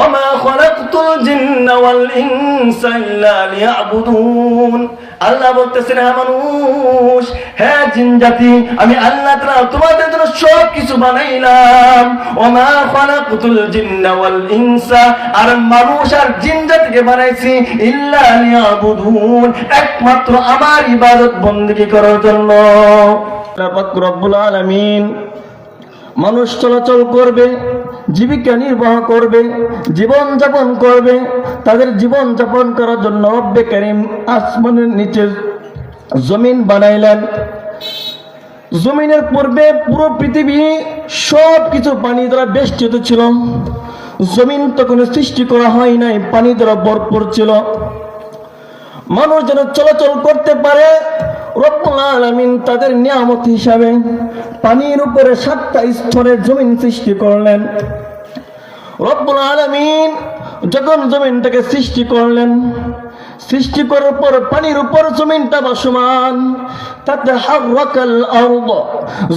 وما خلقت الجن والإنس إلا ليعبدون আল্লাহ বলতেছেন হ্যাঁ মানুষ হ্যাঁ জিন জাতি, আমি আল্লাহ তাআলা তোমাদের জন্য সব কিছু বানাইলাম। ওমা খালাকতুল জিন্না ওয়াল ইনসা, আর মানুষ আর জিন জাতিকে বানাইছি ইল্লা লিয়াবুদুন। একমাত্র আমার ইবাদত বندگی করার জন্য। আল্লাহ পাক রব্বুল আলামিন মানুষ চলাচল করবে জীবিকা নির্বাহ করবে, জীবন যাপন করবে, তাদের জীবন যাপন করার জন্য রব্বে করিম আসমানের নিচে জমিন বানাইলেন। জমিনের পূর্বে পুরো পৃথিবী সব কিছু পানি দ্বারা বেষ্টিত ছিল। জমিন তখন সৃষ্টি করা হয় নাই, পানি দ্বারা ভরপুর ছিল। মানুষ যেন চলাচল করতে পারে, রব্বুল তাদের নিয়ামত হিসাবে পানির উপরে সাতটা স্তরে জমিন সৃষ্টি করলেন। রব্বুল আলামিন যখন জমিনটাকে সৃষ্টি করলেন, সৃষ্টি করার পর পানির উপর জমিনটা বসমান তাতে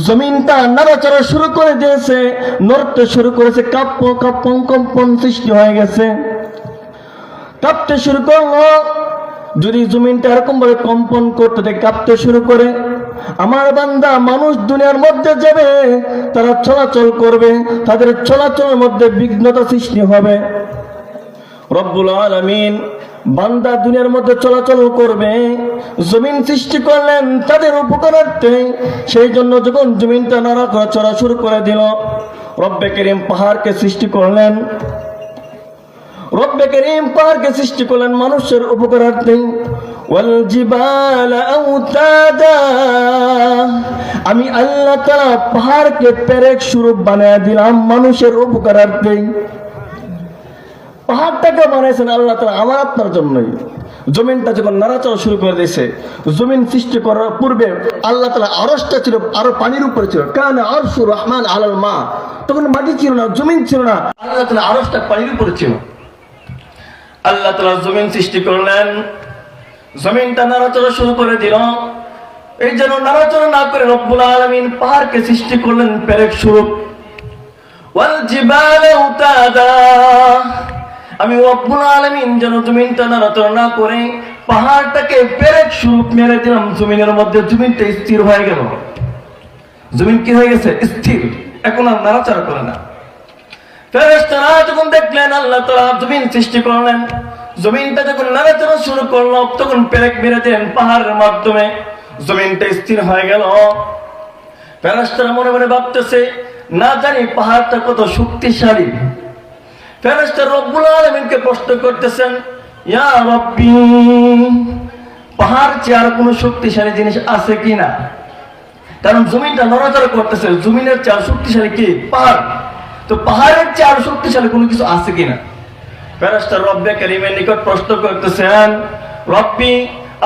জমিনটা নাড়াচাড়া শুরু করে দিয়েছে, নড়তে শুরু করেছে, কাপ্প কাপ্পন কম্পন সৃষ্টি হয়ে গেছে। কাঁপতে শুরু করল, যদি জমিনটা এরকম ভাবে কম্পন করতে কাঁপতে শুরু করে আমার বান্দা মানুষ দুনিয়ার মধ্যে যাবে, তারা চলাচল করবে, তাদের চলাচলের মধ্যে বিঘ্নতা সৃষ্টি হবে। রব্বুল আলামিন বান্দা দুনিয়ার মধ্যে চলাচল করবে, জমিন সৃষ্টি করলেন তাদের উপকারার্থে, সেই জন্য যখন জমিনটা নাড়া করা চড়া শুরু করে দিল, রব্বে করিম পাহাড়কে সৃষ্টি করলেন। রব্বে করিম পাহাড়কে সৃষ্টি করলেন মানুষের উপকারার্থে আমি আল্লাহ তাআলা পাহাড়কে পেরেক স্বরূপ বানায় দিলাম মানুষের উপকারার্থে। পাহাড়টাকে বানাইছেন আল্লাহ তাআলা আমার আপনার জন্যই। জমিনটা যখন নাড়াচড়া শুরু করে দিয়েছে, জমিন সৃষ্টি করার পূর্বে আল্লাহ তালা আরসটা ছিল, আরও পানির উপরে ছিল। কারণ আরশু রহমান আলাল মা। তখন মাটি ছিল না, জমিন ছিল না, আল্লাহ তালা আরসটা পানির উপরে ছিল। আল্লাহ তালা জমিন সৃষ্টি করলেন জমিনটা নাড়াচড়া শুরু করে দিল। এই জন্য নাড়াচড়া না করে রব্বুল আলমিন পাহাড়কে সৃষ্টি করলেন পেরেক স্বরূপ আমি রব্বুল আলমিন যেন জমিনটা নাড়াচড়া না করে পাহাড়টাকে পেরেক স্বরূপ মেরে দিলাম। জমিনের মধ্যে জমিনটা স্থির হয়ে গেল। জমিন কি হয়ে গেছে? স্থির। এখন আর নাড়াচাড়া করে না। ফেরেশতারা যখন দেখলেন, আল্লাহ তাআলা জমিন সৃষ্টি করলেন। জমিনটা যখন নাড়াচাড়া শুরু করল, তখন পেরেক মেরে দিলেন পাহাড়ের মাধ্যমে। জমিনটা স্থির হয়ে গেল। ফেরেশতারা মনে মনে ভাবতেছে, না জানি পাহাড়টা কত শক্তিশালী। ফেরেশতা রব্বুল আলামিনকে প্রশ্ন করতেছেন পাহাড় চেয়ে আর কোনো শক্তিশালী জিনিস আছে কিনা কারণ জমিনটা নড়াচড়া করতেছে, জমিনের চেয়ে শক্তিশালী কি? পাহাড়। তো পাহাড়ের চেয়ে আরও শক্তিশালী কোনো কিছু আছে কিনা ফেরেশতা রব্বে নিকট প্রশ্ন করতেছেন, রব্বি,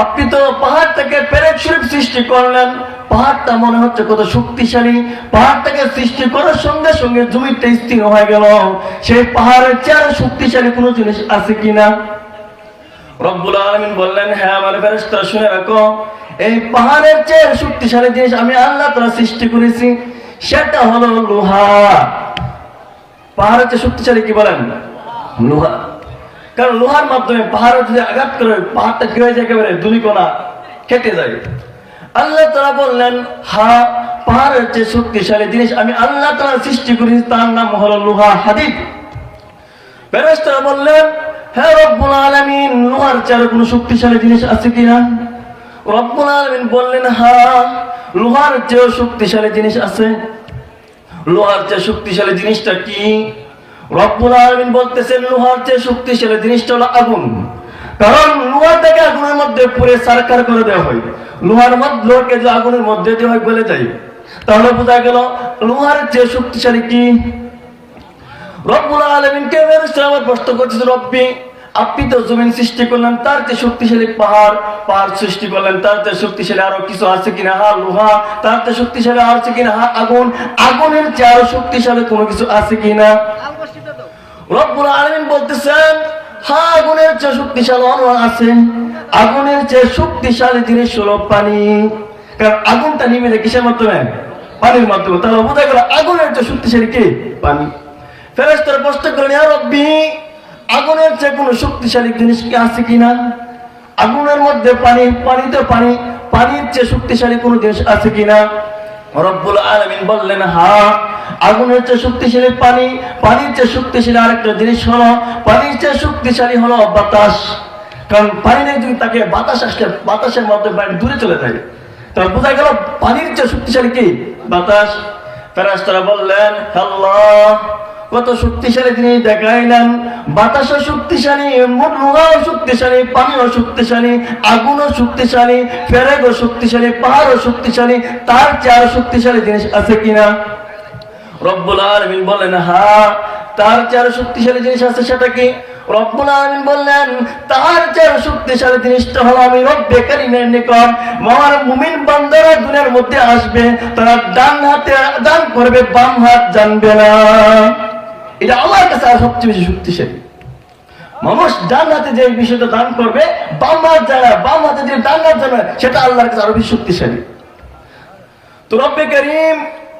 আপনি তো পাহাড় থেকে পেরেক শরীফ সৃষ্টি করলেন। পাহাড়টা মনে হচ্ছে কত শক্তিশালী। পাহাড়টাকে সৃষ্টি করার সঙ্গে সঙ্গে জমিটা স্থির হয়ে গেল। সেই পাহাড়ের চেয়ে শক্তিশালী কোনো জিনিস আছে কিনা? রব্বুল আলামিন বললেন হ্যাঁ আমার ফেরেশতা শুনে রাখো, এই পাহাড়ের চেয়ে শক্তিশালী জিনিস আমি আল্লাহ তাআলা সৃষ্টি করেছি। সেটা হলো লোহা। পাহাড়ের চেয়ে শক্তিশালী কি বলেন? লোহা। কারণ লোহার মাধ্যমে পাহাড়ে যদি আঘাত করে, পাহাড়টা কি হয়ে যায় একেবারে দুলিকোনা কেটে যায়। আল্লাহ তারা বললেন, হা, পাহাড়ের চেয়ে শক্তিশালী জিনিস আমি আল্লাহ তারা সৃষ্টি করেছি, তার নাম হলো লোহা হাদিদ। ফেরেশতারা বললেন হ্যাঁ রব্বুল আলামিন, লোহার চেয়ে আরও কোনো শক্তিশালী জিনিস আছে কিনা? রব্বুল আলামিন বললেন হ্যাঁ লোহার চেয়েও শক্তিশালী জিনিস আছে। লোহার চেয়ে শক্তিশালী জিনিসটা কি? রব্বুল আলামিন বলতেছেন লোহার চেয়ে শক্তিশালী আগুন। কারণ আগুনের মধ্যে পুরে সারকার করে দেওয়া হয়। লোহার মধ্যে লোহাকে যে আগুনের মধ্যে দেওয়া হয় যায় তাহলে বোঝা গেল লোহার চেয়ে শক্তিশালী কি? আমার প্রশ্ন রব্বি, আপনি তো জমিন সৃষ্টি করলেন, তার যে শক্তিশালী পাহাড় পাহাড় সৃষ্টি করলেন, তার যে শক্তিশালী আরও কিছু আছে কিনা? হা, লোহা, তার যে শক্তিশালী আছে কিনা? হা, আগুন। আগুনের চেয়ে আরও শক্তিশালী কোনো কিছু আছে কিনা? রব্বুল আলমিন বলতেছেন হা, আগুনের চেয়ে শক্তিশালী অন্য আছে। আগুনের চেয়ে শক্তিশালী জিনিস হলো পানি। কারণ আগুনটা নিমে যায় কিসের মাধ্যমে? পানির মাধ্যমে। তাহলে বোঝা গেল আগুনের চেয়ে শক্তিশালী কি? পানি। ফেরেস্তার প্রশ্ন করেন ইয়া রব্বি, আগুনের চেয়ে কোনো শক্তিশালী জিনিস কি আছে কিনা? আগুনের মধ্যে পানি, পানিতে পানি, পানির চেয়ে শক্তিশালী কোনো জিনিস আছে কিনা? রব্বুল আলমিন বললেন, হা আগুনের চেয়ে শক্তিশালী পানি, পানির চেয়ে শক্তিশালী আরেকটা জিনিস হলো, পানির চেয়ে শক্তিশালী হলো বাতাস। কারণ পানি নেই যদি তাকে বাতাস আসলে বাতাসের মাধ্যমে পানি দূরে চলে যায়। তাহলে বোঝা গেল পানির চেয়ে শক্তিশালী কি? বাতাস। ফেরাস্তারা বললেন, আল্লাহ, কত শক্তিশালী তিনি দেখাইলেন। বাতাসও শক্তিশালী মুড়াও শক্তিশালী, পানিও শক্তিশালী, আগুনও শক্তিশালী, ফেরেগও শক্তিশালী, পাহাড়ও শক্তিশালী, তার চেয়ে শক্তিশালী জিনিস আছে কিনা? রব্বুল আলমিন বলেন, হা, তার চেয়ে শক্তিশালী জিনিস আছে সেটা কি? বললেন, তার শক্তিশালী জিনিসটা আমি দান করবে, বাম হাত জানবে না। এটা সবচেয়ে বেশি শক্তিশালী। মানুষ ডান হাতে যে বিষয়টা দান করবে, বাম হাত জানা, বাম হাতে যে ডান হাত জানা, সেটা আল্লাহর কাছে আরও বেশি শক্তিশালী। তো রব্বে করিম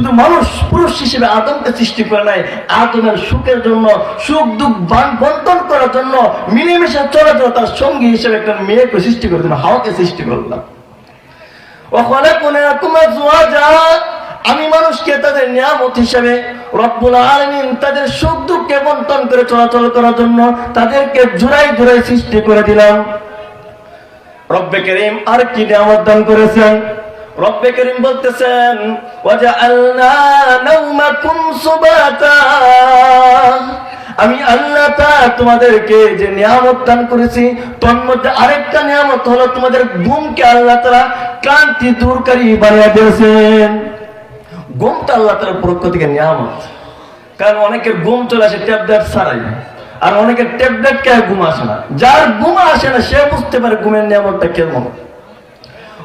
শুধু মানুষ পুরুষ হিসেবে আদমকে সৃষ্টি করে নাই। আদমের সুখের জন্য, সুখ, দুঃখ, বান বন্টন করার জন্য, মিলেমিশে চলে তার সঙ্গী হিসেবে একটা মেয়েকে সৃষ্টি করে দিলাম মানে হাওকে সৃষ্টি করলাম। ওখানে কোনে তোমার জোয়া যা আমি মানুষকে তাদের নিয়ামত হিসেবে রব্বুল আলমিন তাদের সুখ, দুঃখকে বন্টন করে চলাচল করার জন্য তাদেরকে জোড়াই জোড়াই সৃষ্টি করে দিলাম। রব্বে কেরিম আর কি নিয়ামত দান করেছেন? রব্বে করিম বলতেছেন আমি আল্লাহ তা তোমাদেরকে যে নিয়ামত দান করেছি, তোর আরেকটা নিয়ামত হলো তোমাদের ঘুমকে আল্লাহ তারা ক্লান্তি দূরকারী বানিয়ে দিয়েছেন। ঘুমটা আল্লাহ তার পক্ষ থেকে নিয়ামত। কারণ অনেকের ঘুম চলে আসে ট্যাবলেট ছাড়াই। আর অনেকের ট্যাবলেট কে ঘুম আসে না। যার ঘুম আসে না, সে বুঝতে পারে ঘুমের নিয়ামতটা কেমন।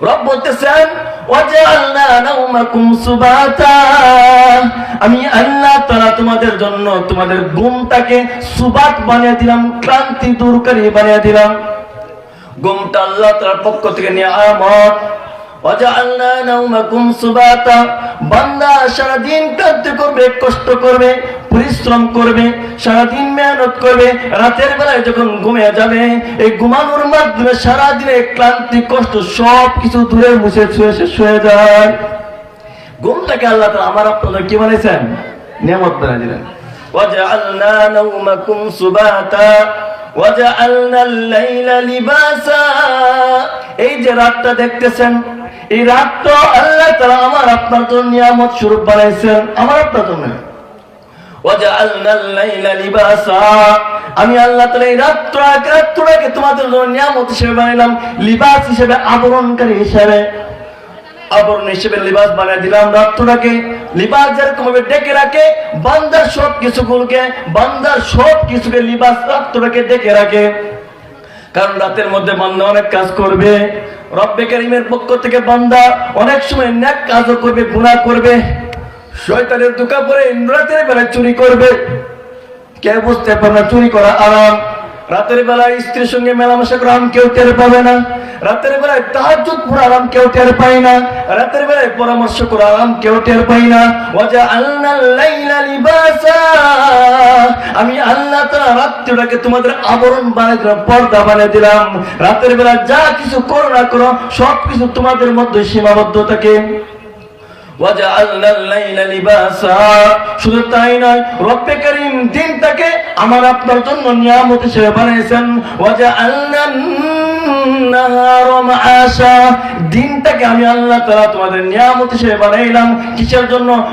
রব বলতেছেন আমি আল্লাহ তাআলা তোমাদের জন্য তোমাদের সুবাত বানিয়ে দিলাম, ক্লান্তি বানিয়ে দিলাম। আল্লাহ তাআলার পক্ষ থেকে নাওমাকুম সুবাতা। বান্দা সারাদিন কাঁদতে করবে, কষ্ট করবে পরিশ্রম করবে সারাদিন মেহনত করবে রাতের বেলায় যখন ঘুমিয়ে যাবে এই ঘুমানোর মাধ্যমে সারাদিনের ক্লান্তি কষ্ট সব কিছু দূরে মুছে ছুঁয়ে শেষ হয়ে যায় ঘুমটাকে আল্লাহ তাআলা আমার আপনাদের কি বানিয়েছেন নিয়ামত বানিয়ে দিলেন وجعلنا نومكم سباتا وجعلنا الليل لباسا এই যে রাতটা দেখতেছেন এই রাতটা আল্লাহ তাআলা আমার আপনার জন্য নিয়ামত স্বরূপ বানাইছেন আমার আপনার জন্য وجعلنا الليل لباسا আমি আল্লাহ তাআলা এই রাতটাকে রাতটাকে তোমাদের নিয়ামত হিসেবে বানাইলাম, লিবাস হিসেবে, আবরণকারী হিসেবে। আবরণ হিসেবে লিবাস বানিয়ে দিলাম রাত্রটাকে। লিবাস যেরকম ভাবে ডেকে রাখে, বান্দার সব কিছু কিছুগুলোকে বান্দার সব কিছুকে লিবাস রাত্রটাকে ডেকে রাখে। কারণ রাতের মধ্যে বান্দা অনেক কাজ করবে। রব্বে কারিমের পক্ষ থেকে বান্দা অনেক সময় ন্যাক কাজও করবে, গুনাহ করবে। শয়তানের দুকা পরে রাতের বেলায় চুরি করবে। কে বুঝতে পারবে চুরি করা আরাম। রাতের বেলায় স্ত্রীর সঙ্গে মেলামেশা করা আরাম কেউ টের পাবে না। রাতের বেলায় পড়া আরাম কেউ টের পায় না। রাতের বেলায় পরামর্শ করা আরাম কেউ টের পাই না। ওয়াজা আল্লাহ লাইলা লিবাসা। আমি আল্লাহ তাআলা রাত্রিটাকে তোমাদের আবরণ বানিয়ে দিলাম, পর্দা বানিয়ে দিলাম। রাতের বেলা যা কিছু করো না করো সব কিছু তোমাদের মধ্যে সীমাবদ্ধ থাকে। শুধু তাই নয় আমার আপনার জন্য নিয়ামত হিসেবে বানিয়েছেন। বানাইলাম। কিসের জন্য?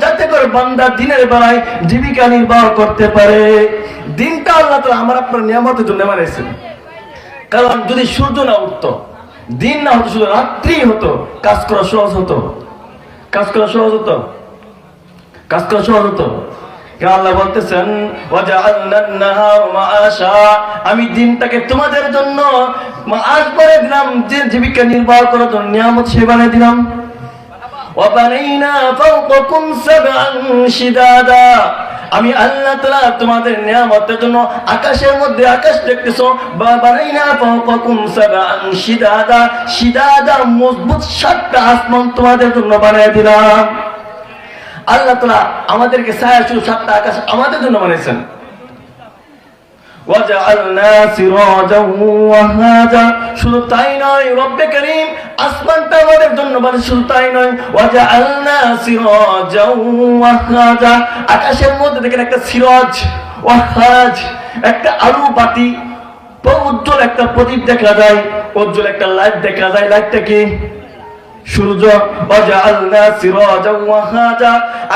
যাতে করে বান্দা দিনের বেলায় জীবিকা নির্বাহ করতে পারে। দিনটা আল্লাহ তাআলা আমার আপনার নিয়ামতের জন্য বানাইছেন কারণ যদি সূর্য না উঠতো দিন না হতো, শুধু রাত্রি হতো। কাজ করা সহজ হতো। কাজ করা সহজ হতো। কাজ করা সহজ হতো। আল্লাহ বলতেছেন আমি দিনটাকে তোমাদের জন্য মাআশ করে দিলাম, যে জীবিকা নির্বাহ করার জন্য নিয়ামত সে দিলাম। وبنينا فوقكم سبعا شدادا আমি আল্লাহ তাআলা তোমাদের নিয়ামতের জন্য আকাশের মধ্যে আকাশ দেখতেছো বা বানাইনা ফাওকাকুম সাবআন শিদাদা শিদাদা মজবুত সাতটা আসমান তোমাদের জন্য বানিয়ে দিলাম আল্লাহ তাআলা আমাদেরকে ছায়া শুধু সাতটা আকাশ আমাদের জন্য বানিয়েছেন ওয়াজআলনা সিরাজাও ওয়াহাজা আকাশের মধ্যে দেখেন একটা সিরাজ, ওয়াহাজ, একটা আলু বাতি উজ্জ্বল একটা প্রদীপ দেখা যায়, উজ্জ্বল একটা লাইট দেখা যায় লাইটটা কি? সূর্য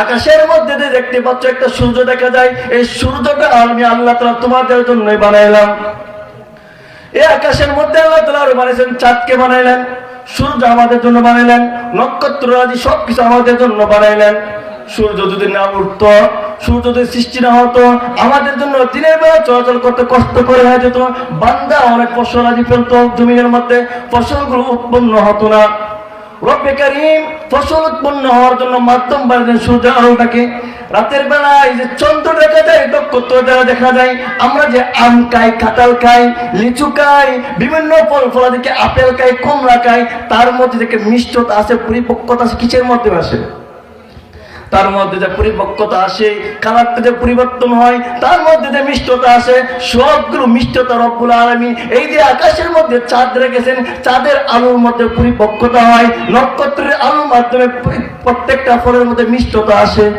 আকাশের মধ্যে দিয়ে দেখতে পাচ্ছ একটা সূর্য দেখা যায়, এই সূর্যটা আমি আল্লাহ তাআলা তোমাদের জন্যই বানাইলাম। এই আকাশের মধ্যে আল্লাহ আরও বানাইছেন, চাঁদকে বানাইলেন, সূর্য আমাদের জন্য বানাইলেন, নক্ষত্র আদি সবকিছু আমাদের জন্য বানাইলেন। সূর্য যদি না উঠত, সূর্য যদি সৃষ্টি না হতো, আমাদের জন্য দিনের বেলা চলাচল করতে কষ্ট করে হয়ে যেত। বান্দা অনেক ফসল আদি ফেলতো, জমিনের মধ্যে ফসলগুলো উৎপন্ন হতো না। রব্বে কারিম ফসল উৎপন্ন হওয়ার জন্য মাধ্যম বাড়লেন সূর্য আলোটাকে রাতের বেলায় যে চন্দ্র দেখা যায়, নক্ষত্র দ্বারা দেখা যায়, আমরা যে আম খাই, কাঁঠাল খাই, লিচু খাই, বিভিন্ন ফল ফলা ফলাদিকে আপেল খাই কমলা খাই, তার মধ্যে থেকে মিষ্টতা আছে পরিপক্কতা আছে কিসের মধ্যে আসে? তার মধ্যে যে পরিপক্কতা আসে কালারটা যে পরিবর্তন হয়, তার মধ্যে যে মিষ্টতা আসে, সবগুলো মিষ্টতা রব্বুল আলমী এই যে আকাশের মধ্যে চাঁদ রেখেছেন, চাঁদের আলোর মধ্যে পরিপক্কতা হয়, নক্ষত্রের আলোর মাধ্যমে প্রত্যেকটা ফলের মধ্যে মিষ্টতা আসে।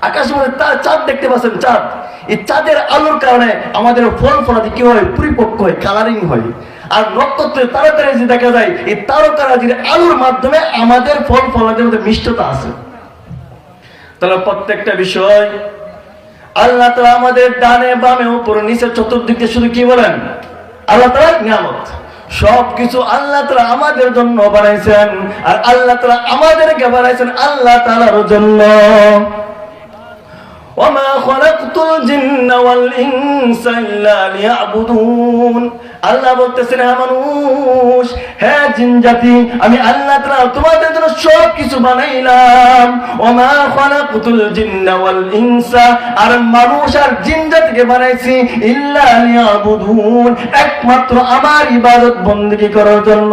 আকাশের মধ্যে তা- চাঁদ দেখতে পাচ্ছেন, চাঁদ। এই চাঁদের আলোর কারণে আমাদের ফল ফলাদি কি হয়? পরিপক্ক হয় কালারিং হয়। আর নক্ষত্রের তাড়াতাড়ি যে দেখা যায়, এই তারকারাজির আলোর মাধ্যমে আমাদের ফল ফলাদের মধ্যে মিষ্টতা আছে। তাহলে প্রত্যেকটা বিষয় আল্লাহ তালা আমাদের ডানে বামে উপরে নিচে চতুর্দিকে শুধু কি বলেন আল্লাহ তালা নিয়ামত সব কিছু আল্লাহ তালা আমাদের জন্য বানাইছেন আর আল্লাহ তালা আমাদেরকে বানাইছেন আল্লাহ তালার জন্য وما خلقت الجن والإنس إلا ليعبدون আল্লাহ বলতেছেন হ্যাঁ মানুষ হ্যাঁ জিন জাতি, আমি আল্লাহ তোমাদের জন্য সব কিছু বানাইলাম। ওমা জিন্না ওয়াল ইনসা, আর মানুষ আর জিন জাতিকে বানাইছি ইল্লা লিয়াবুদুন, একমাত্র আমার ইবাদত বندگی করার জন্য।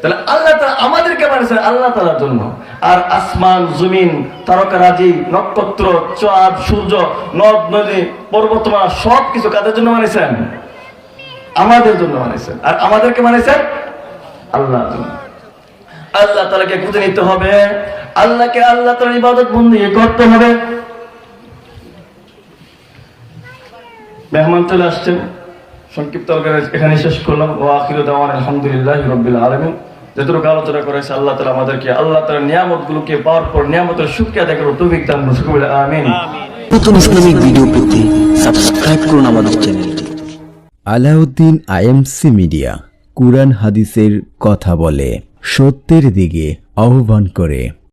তাহলে আল্লাহ আমাদেরকে বানিয়েছেন আল্লাহ তালার জন্য। আর আসমান, জমিন, তারকারাজি, নক্ষত্র, চাঁদ, সূর্য, নদ, নদী পর্বতমা সব কিছু কাদের জন্য বানিয়েছেন আমাদের জন্য বানিয়েছেন আর আমাদেরকে বানিয়েছেন আল্লাহর জন্য। আল্লাহ তালাকে খুঁজে নিতে হবে। আল্লাহকে আল্লাহ তাআলার ইবাদত বন্দী করতে হবে। মেহমান চলে আসছেন। সংক্ষিপ্ত এখানে শেষ করলাম। ও আখির দাওয়ান আলহামদুলিল্লাহ রব্বিল আলামিন। যতটুকু আলোচনা করেছে আল্লাহ তালা আমাদেরকে আল্লাহ তালা নিয়ামত গুলোকে পাওয়ার পর নিয়ামতের সুখ্যা দেখার তৌফিক দান করুন। আমিন। নতুন ইসলামিক ভিডিও পেতে সাবস্ক্রাইব করুন আমাদের চ্যানেলটি। আলাউদ্দিন আইএমসি মিডিয়া কুরআন হাদিসের কথা বলে সত্যের দিকে আহ্বান করে।